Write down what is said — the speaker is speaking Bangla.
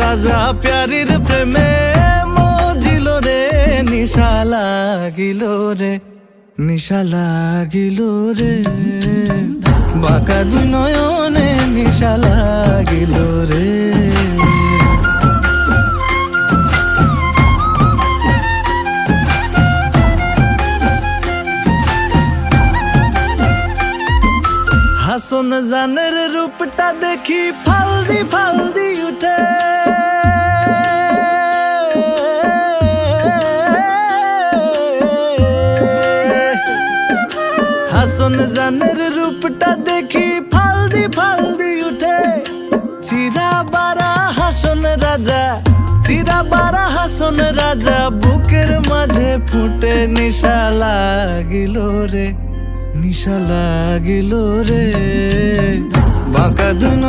রাজা প্যারির প্রেমে মজিল রে, নিশা লাগিল রে, নিশা লাগিল রে। বাঁকা দুই নয়নে নিশা লাগিল রে। হাসন জানের রূপটা দেখি, ফালদি ফালদি হাসন জানের রূপটা দেখি ফালদি ফালদি উঠে। চিরা বারা হাসন রাজা, চিরা বারা হাসন রাজা, বুকের মাঝে ফুটে নিশা লাগিল রে, নিশা লাগিল রে। বাঁকা লাগিল